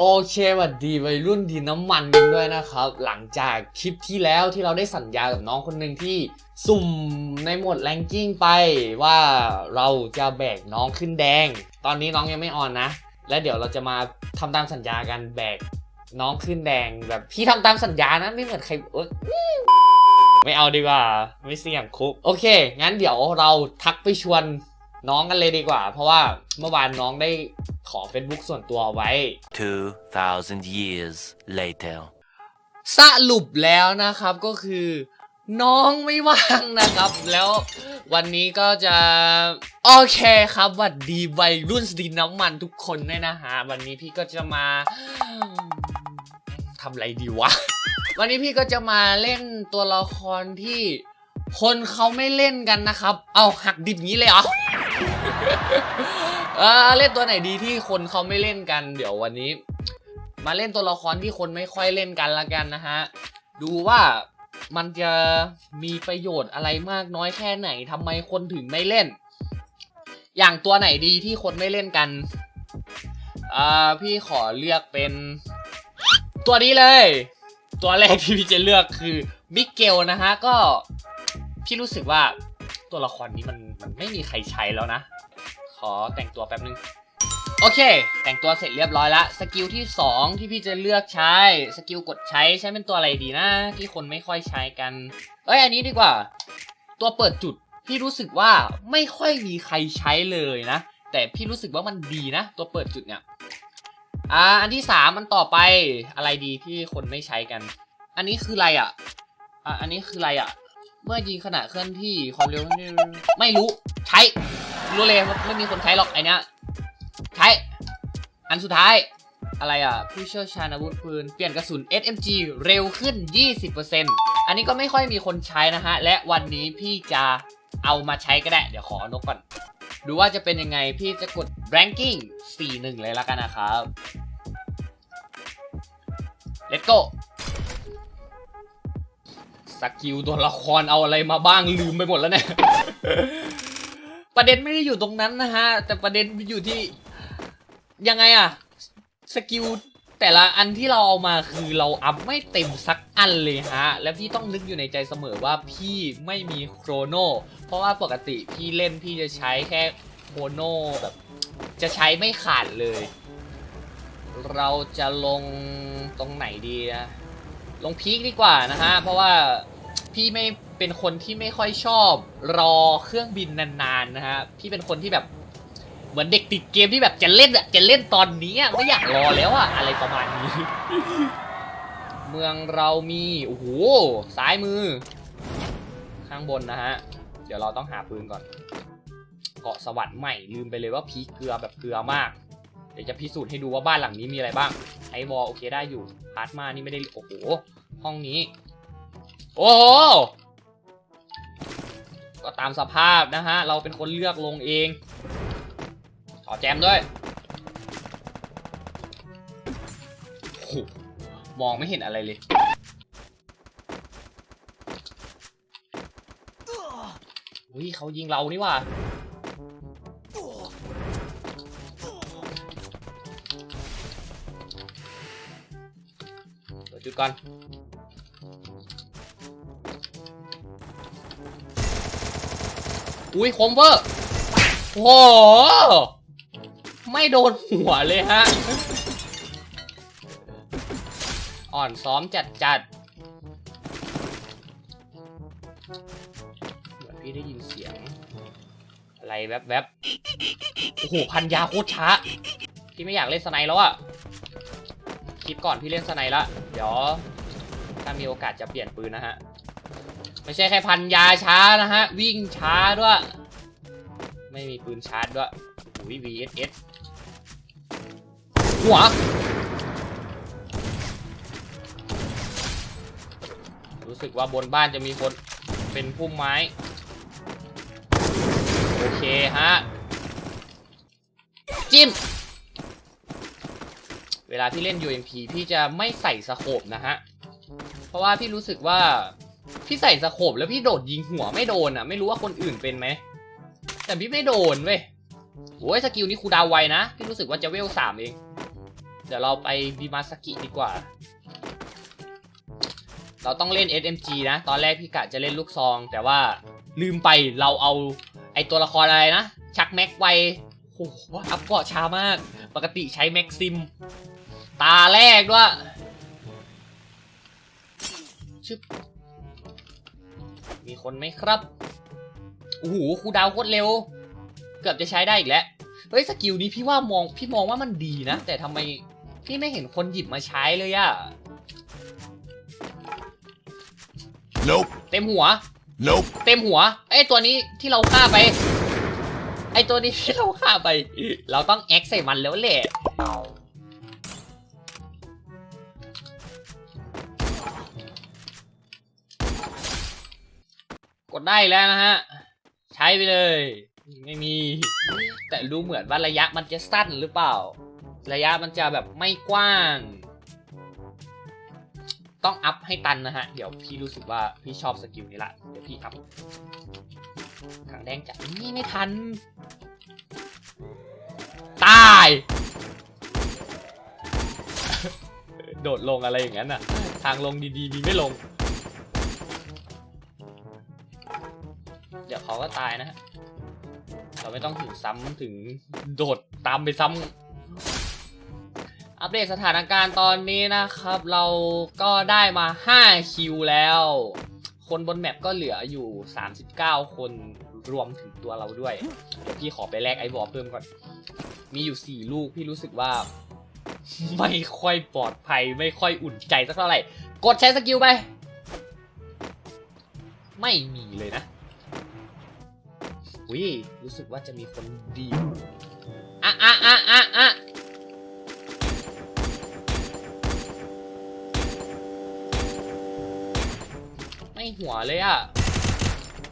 โอเคสวัสดีวัยรุ่นดินน้ำมันกันด้วยนะครับ หลังจากคลิปที่แล้วที่เราได้สัญญากับน้องคนหนึ่งที่สุ่มในหมดแรงกิ้งไปว่าเราจะแบกน้องขึ้นแดง ตอนนี้น้องยังไม่ออนนะ และเดี๋ยวเราจะมาทำตามสัญญากันแบกน้องขึ้นแดงแบบพี่ทำตามสัญญานะไม่เหมือนใครไม่เอาดีกว่า ไม่เสี่ยงคุกโอเค งั้นเดี๋ยวเราทักไปชวน น้องกันเลยดีกว่า เพราะว่าเมื่อวานน้องได้ขอ Facebook ส่วนตัวเอาไว้ 2,000 years later. สรุปแล้วนะครับก็คือน้องไม่ว่างนะครับ แล้ววันนี้ก็จะโอเคครับหวัดดีวัยรุ่นสดินน้ำมันทุกคนด้วยนะฮะวันนี้พี่ก็จะมาทำอะไรดีวะ วันนี้พี่ก็จะมาเล่นตัวละครที่คนเขาไม่เล่นกันนะครับ เอาหักดิบงี้เลยเหรอ เออเล่นตัวไหนดีที่คนเขาไม่เล่นกัน เดี๋ยววันนี้ มาเล่นตัวละครที่คนไม่ค่อยเล่นกันละกันนะฮะ ดูว่ามันจะมีประโยชน์อะไรมากน้อยแค่ไหนทำไมคนถึงไม่เล่น อย่างตัวไหนดีที่คนไม่เล่นกันอ่าพี่ขอเลือกเป็น ตัวนี้เลย ตัวแรกที่พี่จะเลือกคือมิเกลนะฮะก็พี่รู้สึกว่า ตัวละครนี้มันมันไม่มีใครใช้แล้วนะ ขอแต่งตัวแป๊บนึง โอเค แต่งตัวเสร็จเรียบร้อยละสกิลที่ 2 ที่พี่จะเลือกใช้ สกิลกดใช้ใช้เป็นตัวอะไรดีนะ ที่คนไม่ค่อยใช้กัน เอ้ยอันนี้ดีกว่า ตัวเปิดจุดพี่รู้สึกว่าไม่ค่อยมีใครใช้เลยนะ แต่พี่รู้สึกว่ามันดีนะ ตัวเปิดจุดเนี่ยอ่าอันที่สามมันต่อไปอะไรดีที่คนไม่ใช้กัน อันนี้คืออะไรอะอะ อันนี้คืออะไรอะ เมื่อยิงขณะเคลื่อนที่ความเร็วไม่รู้ใช้รู้เลยไม่มีคนใช้หรอกไอเนี้ยใช้อันสุดท้ายอะไรอะ ผู้เชี่ยวชาญอาวุธปืน เปลี่ยนกระสุน SMG เร็วขึ้น 20%อันนี้ก็ไม่ค่อยมีคนใช้นะฮะ และวันนี้พี่จะเอามาใช้ก็ได้ เดี๋ยวขอนกก่อน ดูว่าจะเป็นยังไงพี่จะกด ranking 4-1 เลยละกันนะครับ let's go สกิลตัวละครเอาอะไรมาบ้างลืมไปหมดแล้วเนี่ย ประเด็นไม่ได้อยู่ตรงนั้นนะฮะ แต่ประเด็นอยู่ที่ยังไงอะสกิลแต่ละอันที่เราเอามาคือเราอัพไม่เต็มสักอันเลยฮะ แล้วพี่ต้องนึกอยู่ในใจเสมอว่าพี่ไม่มีโครโนเพราะว่าปกติพี่เล่นพี่จะใช้แค่โครโนแบบ จะใช้ไม่ขาดเลย เราจะลงตรงไหนดีอะ ลงพีคดีกว่านะฮะ เพราะว่าพี่ไม่เป็นคนที่ไม่ค่อยชอบรอเครื่องบินนานๆนะฮะ พี่เป็นคนที่แบบเหมือนเด็กติดเกมที่แบบจะเล่นอะจะเล่นตอนนี้อะไม่อยากรอแล้วอะอะไรประมาณนี้ เมืองเรามีโอ้โหซ้ายมือ ข้างบนนะฮะ เดี๋ยวเราต้องหาปืนก่อนเกาะสวรรค์ใหม่ลืมไปเลยว่าพีคเกลือแบบเกลือมาก เดี๋ยวจะพิสูจน์ให้ดูว่าบ้านหลังนี้มีอะไรบ้างไอวอลโอเคได้อยู่พาร์ทมานี่ไม่ได้โอ้โหห้องนี้ โอ้โหก็ตามสภาพนะฮะ เราเป็นคนเลือกลงเองขอแจมด้วยโอ้มองไม่เห็นอะไรเลยอุ้ยเขายิงเรานี่ว่า จุดก่อนอุ้ยคมเวอร์โอ้โหไม่โดนหัวเลยฮะ อ่อนซ้อมจัดจัดเหมือนพี่ได้ยินเสียง อะไรแวบแวบๆโอ้โห พันยาโคตรช้า พี่ไม่อยากเล่นสไนแล้วอะ คิดก่อนพี่เล่นสไนละ เดี๋ยวถ้ามีโอกาสจะเปลี่ยนปืนนะฮะ ไม่ใช่แค่พันยาช้านะฮะ วิ่งช้าด้วย ไม่มีปืนชาร์จด้วยอุ้ย VSS หัว รู้สึกว่าบนบ้านจะมีคนเป็นพุ่มไม้ โอเคฮะ จิ้ม ลาที่เล่น UMP พี่จะไม่ใส่สโคปนะฮะ เพราะว่าพี่รู้สึกว่าพี่ใส่สโคปแล้วพี่โดดยิงหัวไม่โดนอะ ไม่รู้ว่าคนอื่นเป็นไหม แต่พี่ไม่โดนเว้ยโอ้ยสกิลนี้คูดาวไวนะ พี่รู้สึกว่าจะเวลสามเอง เดี๋ยวเราไปบิมาสกิดีกว่า เราต้องเล่น SMG นะ ตอนแรกพี่กะจะเล่นลูกซอง แต่ว่าลืมไปเราเอาไอตัวละครอะไรนะ ชักแม็กไวโอ้โหอัพเกาะช้ามาก ปกติใช้แม็กซิม ตาแรกด้วยชึบมีคนไหมครับโอ้โหครูดาวโคตรเร็ว เกือบจะใช้ได้อีกแล้ว เฮ้ยสกิลนี้พี่ว่ามองพี่มองว่ามันดีนะ แต่ทำไมพี่ไม่เห็นคนหยิบมาใช้เลยอะ Nope. เต็มหัว Nope. เต็มหัวไอ้ตัวนี้ที่เราฆ่าไป ไอ้ตัวนี้ที่เราฆ่าไป เราต้องแอคใส่มันแล้วแหละ ดได้แล้วนะฮะ ใช้ไปเลย ไม่มี แต่ดูเหมือนว่าระยะมันจะสั้นหรือเปล่า ระยะมันจะแบบไม่กว้าง ต้องอัพให้ตันนะฮะ เดี๋ยวพี่รู้สึกว่าพี่ชอบสกิลนี้ละ เดี๋ยวพี่อัพขังแดงจัดนี่ไม่ทัน ตาย โดดลงอะไรอย่างนั้นอะ ทางลงดีๆ มีไม่ลง เขาก็ตายนะฮะเราไม่ต้องถึงซ้ำถึงโดดตามไปซ้ำอัปเดตสถานการณ์ตอนนี้นะครับ เราก็ได้มา 5 คิวแล้ว คนบนแมปก็เหลืออยู่ 39 คนรวมถึงตัวเราด้วย เดี๋ยวพี่ขอไปแลกไอ้บอเพิ่มก่อน มีอยู่ 4 ลูกพี่รู้สึกว่า ไม่ค่อยปลอดภัยไม่ค่อยอุ่นใจสักเท่าไหร่ กดใช้สกิลไป ไม่มีเลยนะ วิรู้สึกว่าจะมีคนดีอะอะอะอะอะไม่หัวเลยอะ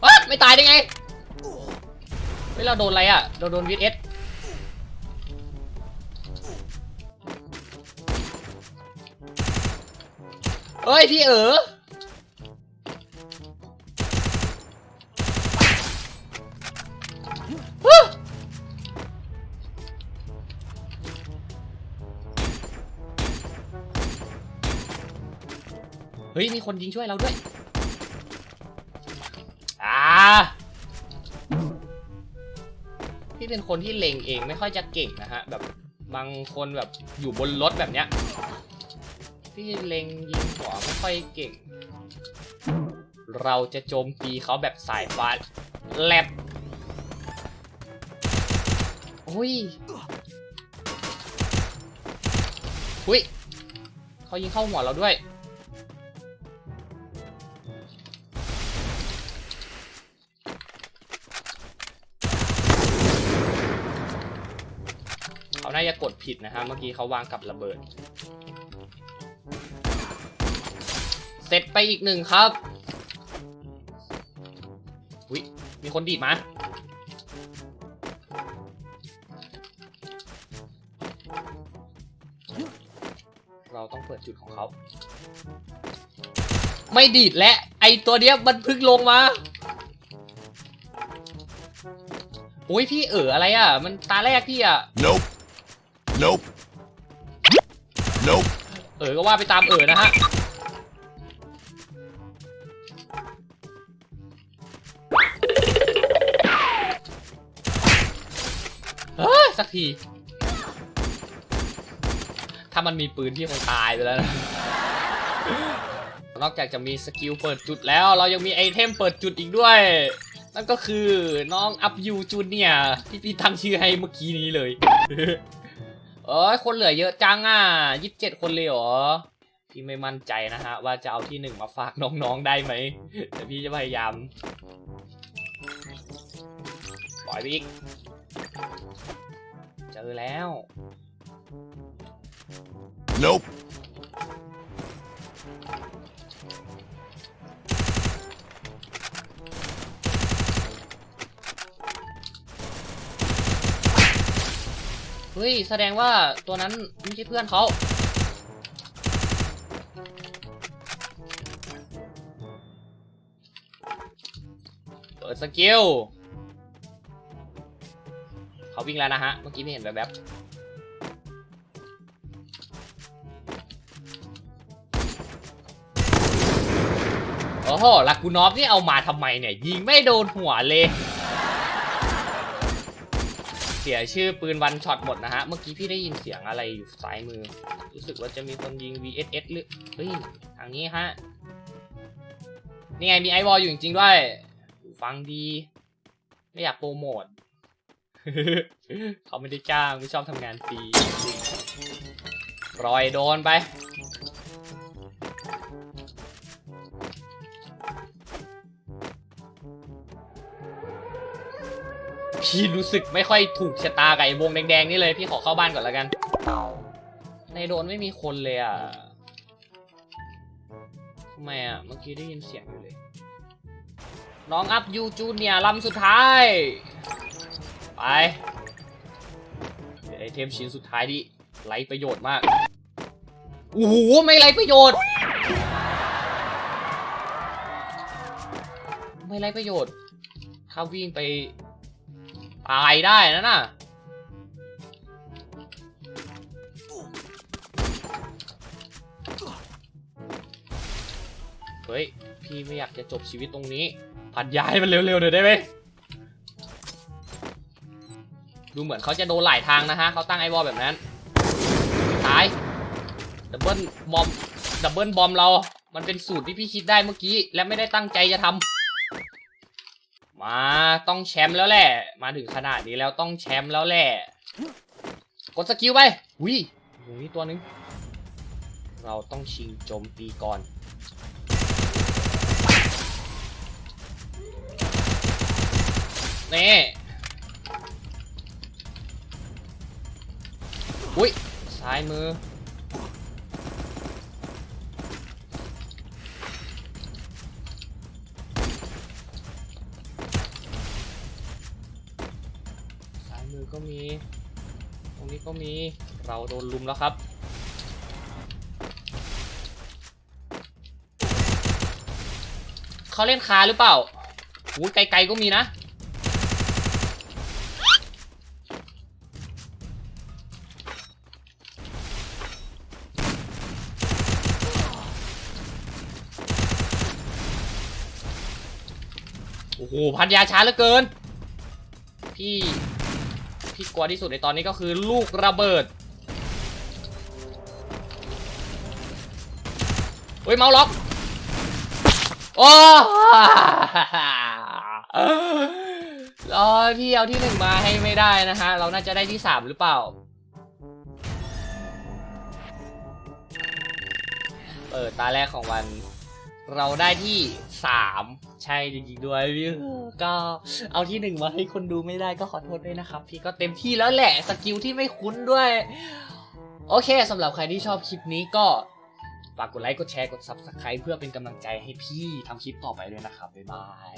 วะไม่ตายได้ไงเฮ้ยเราโดนอะไรอะเราโดนวีเอสเฮ้ยพี่เอ๋อ เฮ้ย มีคนยิงช่วยเราด้วย อ่าพี่เป็นคนที่เล็งเองไม่ค่อยจะเก่งนะฮะ แบบบางคนแบบอยู่บนรถแบบเนี้ยพี่เล็งยิงหัวไม่ค่อยเก่ง เราจะโจมตีเขาแบบสายฟ้าแลบโอ้ยหุยเขายิงเข้าหัวเราด้วยาน่าจะกดผิดนะฮะ เมื่อกี้เขาวางกับระเบิด เสร็จไปอีกหนึ่งครับอุ้ยมีคนดีดมา เราต้องเปิดจุดของเขา ไม่ดีดและ ไอตัวเนี้ยมันเพึ่งลงมาโอ้ยพี่เอ๋ออะไรอะ มันตาแรกพี่อะ Nope. Nope. Nope. เอ๋อก็ว่าไปตามเอ๋อนะฮะ เฮ้ย สักที ถ้ามันมีปืนพี่คงตายไปแล้วนะ นอกจากจะมีสกิลเปิดจุดแล้ว เรายังมีไอเทมเปิดจุดอีกด้วย นั่นก็คือน้องอัพยูจูเนียที่พี่ตั้งชื่อให้เมื่อกี้นี้เลย เอ้ยคนเหลือเยอะจังอะยี่สิบเจ็ดคนเลยเหรอ พี่ไม่มั่นใจนะฮะ ว่าจะเอาที่หนึ่งมาฝากน้องๆได้ไหมแต่พี่จะพยายามปล่อยไปอีก เจอแล้ว Nope. เฮ้ย แสดงว่าตัวนั้นไม่ใช่เพื่อนเขาเปิดสกิลเขาวิ่งแล้วนะฮะ เมื่อกี้ไม่เห็นแบบแบบโอ้โหลักกูนอฟนี่เอามาทำไมเนี่ย ยิงไม่โดนหัวเลย เสียชื่อปืนวันช็อตหมดนะฮะ เมื่อกี้พี่ได้ยินเสียงอะไรอยู่ซ้ายมือ รู้สึกว่าจะมีคนยิง VSS หรือ เฮ้ย ทางนี้ฮะ นี่ไงมีไอวอลอยู่จริงๆด้วย ฟังดี ไม่อยากโปรโมท เขาไม่ได้จ้าง ไม่ชอบทำงานฟรีปล่อยโดนไป พี่รู้สึกไม่ค่อยถูกชะตากับไอ้วงแดงๆนี่เลย พี่ขอเข้าบ้านก่อนแล้วกัน ในโดนไม่มีคนเลยอะทำไมอะ เมื่อกี้ได้ยินเสียงอยู่เลย น้องอัพยูจูเนียลำสุดท้าย ไป เดี๋ยวไอเทมชิ้นสุดท้ายดิไรประโยชน์มาก โอ้โห ไม่ไรประโยชน์ ไม่ไรประโยชน์ ถ้าวิ่งไป ตายได้นะน่ะเฮ้ย พี่ไม่อยากจะจบชีวิตตรงนี้ ผัดย้ายมันเร็วๆหน่อยได้ไหมดูเหมือนเขาจะโดนหลายทางนะฮะเขาตั้งไอวอลแบบนั้นตายดับเบิลบอมดับเบิลบอมเรา มันเป็นสูตรที่พี่คิดได้เมื่อกี้ และไม่ได้ตั้งใจจะทำ มาต้องแชมป์แล้วแหละ มาถึงขนาดนี้แล้วต้องแชมป์แล้วแหละ กดสกิลไปวิตรงนี้ตัวหนึง เราต้องชิงโจมตีก่อน นี่อุ้ยซ้ายมือ ซ้ก็มี ตรงนี้ก็มี เราโดนลุมแล้วครับ เขาเล่นคาหรือเปล่าอู้ไกลๆก็มีนะ โอ้โห พันยาช้าเหลือเกินพี่ พี่กลัวที่สุดในตอนนี้ก็คือลูกระเบิดเฮ้ยเมาส์ล็อกโอ้รอพี่เอาที่หนึ่งมาให้ไม่ได้นะฮะ เราน่าจะได้ที่สามหรือเปล่า เปิดตาแรกของวัน เราได้ที่สาม ใช่จริงๆด้วยพี่ก็เอาที่หนึ่งมาให้คนดูไม่ได้ก็ขอโทษด้วยนะครับ พี่ก็เต็มที่แล้วแหละสกิลที่ไม่คุ้นด้วย โอเคสำหรับใครที่ชอบคลิปนี้ก็ฝากกดไลค์กดแชร์กด Subscribe เพื่อเป็นกำลังใจให้พี่ทำคลิปต่อไปด้วยนะครับ บ๊ายบาย